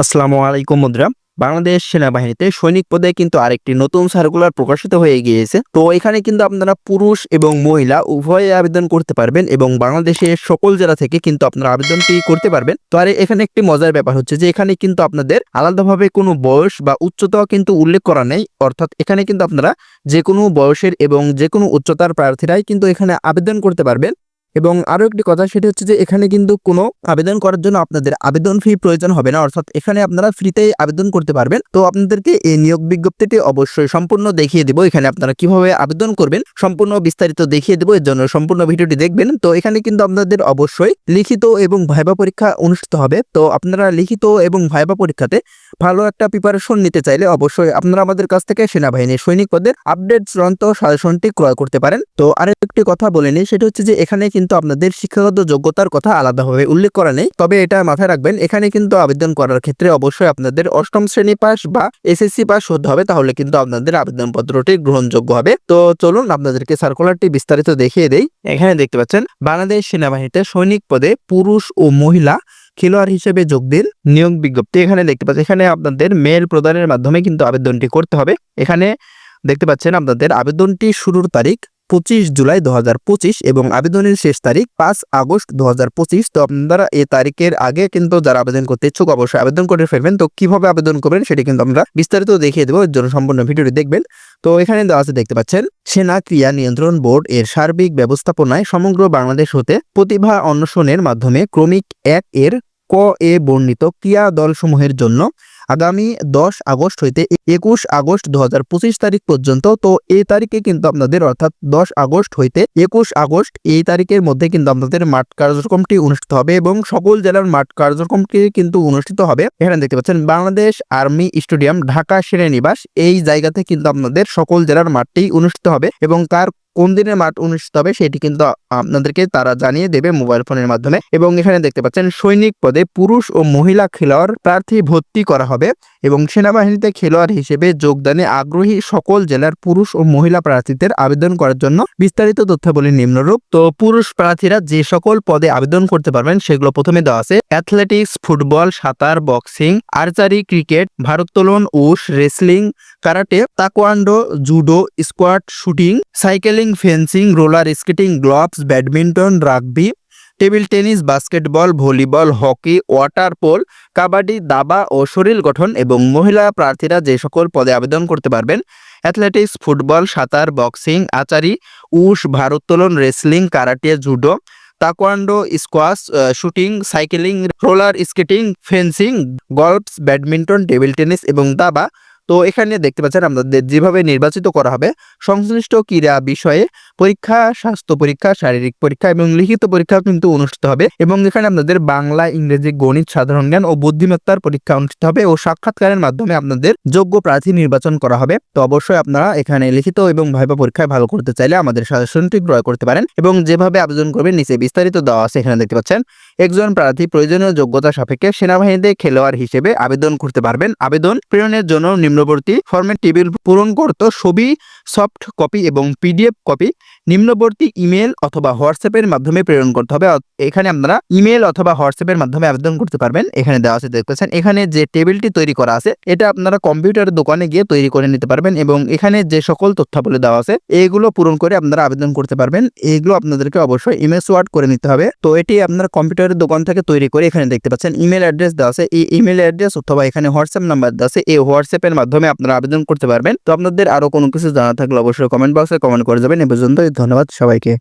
আসসালামু আলাইকুম মুদ্রা বাংলাদেশ সেনাবাহিনীতে সৈনিক পদে কিন্তু আরেকটি নতুন সার্কুলার প্রকাশিত হয়ে গিয়েছে। তো এখানে কিন্তু আপনারা পুরুষ এবং মহিলা উভয়ে আবেদন করতে পারবেন এবং বাংলাদেশের সকল জেলা থেকে কিন্তু আপনারা আবেদনটি করতে পারবেন। তো আর এখানে একটি মজার ব্যাপার হচ্ছে যে এখানে কিন্তু আপনাদের আলাদাভাবে কোনো বয়স বা উচ্চতা কিন্তু উল্লেখ করা নেই। অর্থাৎ এখানে কিন্তু আপনারা যে কোনো বয়সের এবং যে কোনো উচ্চতার প্রার্থীরাই কিন্তু এখানে আবেদন করতে পারবেন। এবং আরও একটি কথা, সেটি হচ্ছে যে এখানে কিন্তু কোনো আবেদন করার জন্য আপনাদের আবেদন ফি প্রয়োজন হবে না। অর্থাৎ এখানে আপনারা ফ্রিতেই আবেদন করতে পারবেন। তো আপনাদেরকে এই নিয়োগ বিজ্ঞপ্তিটি অবশ্যই সম্পূর্ণ দেখিয়ে দেবো। এখানে আপনারা কীভাবে আবেদন করবেন সম্পূর্ণ বিস্তারিত দেখিয়ে দেবো। এর জন্য সম্পূর্ণ ভিডিওটি দেখবেন। তো এখানে কিন্তু আপনাদের অবশ্যই লিখিত এবং ভাইবা পরীক্ষা অনুষ্ঠিত হবে। তো আপনারা লিখিত এবং ভাইবা পরীক্ষাতে ভালো একটা প্রিপারেশন নিতে চাইলে অবশ্যই আপনারা আমাদের কাছ থেকে সেনাবাহিনীর সৈনিক পদের আপডেট চূড়ান্ত সাজেশনটি ক্রয় করতে পারেন। তো আরেকটি কথা বলে নিই, সেটা হচ্ছে যে এখানে কিন্তু আপনাদের শিক্ষাগত যোগ্যতার কথা আলাদাভাবে উল্লেখ করা নেই। তবে এটা মাথায় রাখবেন, এখানে কিন্তু আবেদন করার ক্ষেত্রে অবশ্যই আপনাদের অষ্টম শ্রেণি পাস বা এসএসসি পাস হতে হবে, তাহলে কিন্তু আপনাদের আবেদনপত্রটি গ্রহণযোগ্য হবে। তো চলুন আপনাদেরকে সার্কুলারটি বিস্তারিত দেখিয়ে দেই। এখানে দেখতে পাচ্ছেন, বাংলাদেশ সেনাবাহিনীতে সৈনিক পদে পুরুষ ও মহিলা খেলোয়াড় হিসেবে যোগ দিন, নিয়োগ বিজ্ঞপ্তি এখানে দেখতে পাচ্ছেন, এখানে আপনাদের মেল প্রদানের মাধ্যমে কিন্তু আবেদনটি করতে হবে। এখানে দেখতে পাচ্ছেন, আপনাদের আবেদনটি শুরুর তারিখ পঁচিশ জুলাই দুহাজার পঁচিশ এবং আবেদনের শেষ তারিখ পাঁচ আগস্ট দুহাজার পঁচিশ। তো আপনারা এই তারিখের আগে কিন্তু যারা আবেদন করতে ইচ্ছুক, অবশ্যই আবেদন করে ফেলবেন। তো কীভাবে আবেদন করবেন সেটি কিন্তু আমরা বিস্তারিত দেখিয়ে দেবো। এর জন্য সম্পূর্ণ ভিডিওটি দেখবেন। তো এখানে দেওয়া আছে, দেখতে পাচ্ছেন, সেনা ক্রিয়া নিয়ন্ত্রণ বোর্ড এর সার্বিক ব্যবস্থাপনায় সমগ্র বাংলাদেশ হতে প্রতিভা অন্বেষণের মাধ্যমে ক্রমিক এক এর ক এ বর্ণিত ক্রিয়া দলসমূহের জন্য আগামী দশ আগস্ট হইতে একুশ আগস্ট দুহাজার পঁচিশ তারিখ পর্যন্ত, তো এই তারিখে কিন্তু আপনাদের, অর্থাৎ দশ আগস্ট হইতে একুশ আগস্ট এই তারিখের মধ্যে কিন্তু আপনাদের মাঠ কার্যক্রমটি অনুষ্ঠিত হবে এবং সকল জেলার মাঠ কার্যক্রমটি কিন্তু অনুষ্ঠিত হবে। এখানে দেখতে পাচ্ছেন, বাংলাদেশ আর্মি স্টেডিয়াম, ঢাকা সেনানিবাস এই জায়গাতে কিন্তু আপনাদের সকল জেলার মাঠটি অনুষ্ঠিত হবে এবং তার কোন দিনের মাঠ অনুষ্ঠিত হবে সেটি কিন্তু আপনাদেরকে তারা জানিয়ে দেবে মোবাইল ফোনের মাধ্যমে। এবং এখানে দেখতে পাচ্ছেন সৈনিক পদে পুরুষ ও মহিলা খেলোয়াড় প্রার্থী ভর্তি করা হবে এবং সেনাবাহিনীতে খেলোয়াড় হিসেবে যোগদানে আগ্রহী সকল জেলার পুরুষ ও মহিলা প্রার্থীদের আবেদন করার জন্য বিস্তারিত তথ্যাবলী নিম্নরূপ। তো পুরুষ প্রার্থীরা যে সকল পদে আবেদন করতে পারবেন সেগুলো প্রথমে দেওয়া আছে অ্যাথলেটিক্স, ফুটবল, সাঁতার, boxing, archery, cricket, ভারোত্তোলন wushu wrestling, karate, taekwondo, judo, squash, shooting, cycling fencing, roller skating, gloves, badminton, rugby, table tennis, basketball, volleyball, hockey, water polo, kabaddi, দাবা ও শরীর গঠন এবং মহিলা প্রার্থীরা যে সকল পদে আবেদন করতে পারবেন, অ্যাথলেটিক্স, ফুটবল, সাঁতার, boxing, archery wushu ভারোত্তোলন, wrestling, karate, judo, taekwondo, squash shooting, cycling, roller skating, fencing, golfs, badminton, table tennis এবং দাবা তো এখানে দেখতে পাচ্ছেন আমাদের যেভাবে নির্বাচিত করা হবে, সংশ্লিষ্ট ক্রীড়া বিষয়ে পরীক্ষা, স্বাস্থ্য পরীক্ষা, শারীরিক পরীক্ষা এবং লিখিত পরীক্ষা কিন্তু অনুষ্ঠিত হবে এবং এখানে আপনাদের বাংলা, ইংরেজি, গণিত, সাধারণ জ্ঞান ও বুদ্ধিমত্তার পরীক্ষা অনুষ্ঠিত হবে ও সাক্ষাৎকারের মাধ্যমে আপনাদের যোগ্য প্রার্থী নির্বাচন করা হবে। তো অবশ্যই আপনারা এখানে লিখিত এবং ভাইবা পরীক্ষায় ভালো করতে চাইলে আমাদের সাজেশনটি ক্রয় করতে পারেন এবং যেভাবে আবেদন করবেন নিচে বিস্তারিত দেওয়া আছে এখানে দেখতে পাচ্ছেন, একজন প্রার্থী প্রয়োজনীয় যোগ্যতা সাপেক্ষে সেনাবাহিনীতে খেলোয়াড় হিসেবে আবেদন করতে পারবেন। আবেদন প্রেরণের জন্য নিম্নবর্তী ফর্মের টেবিল পূরণ করত ছবি সফট কপি এবং পিডিএফ কপি নিম্নবর্তী ইমেল অথবা হোয়াটসঅ্যাপের মাধ্যমে প্রেরণ করতে হবে। এখানে আপনারা ইমেল অথবা হোয়াটসঅ্যাপের মাধ্যমে আবেদন করতে পারবেন। এখানে দেওয়া আছে, দেখতেছেন, এখানে যে টেবিলটি তৈরি করা আছে, এটা আপনারা কম্পিউটারের দোকানে গিয়ে তৈরি করে নিতে পারবেন এবং এখানে যে সকল তথ্যাবলী দেওয়া আছে এইগুলো পূরণ করে আপনারা আবেদন করতে পারবেন। এইগুলো আপনাদেরকে অবশ্যই ইমেজ ওয়ার্ড করে নিতে হবে। তো এটি আপনারা কম্পিউটারের দোকান থেকে তৈরি করে এখানে দেখতে পাচ্ছেন, ইমেল অ্যাড্রেস দেওয়া আছে। এই ইমেল অ্যাড্রেস অথবা এখানে হোয়াটসঅ্যাপ নাম্বার দেওয়া আছে, এই হোয়াটসঅ্যাপের মাধ্যমে আপনারা আবেদন করতে পারবেন। তো আপনাদের আরও কোনো কিছু জানা থাকলে অবশ্যই কমেন্ট বক্সে কমেন্ট করে যাবেন। এ পর্যন্ত ধন্যবাদ সবাইকে।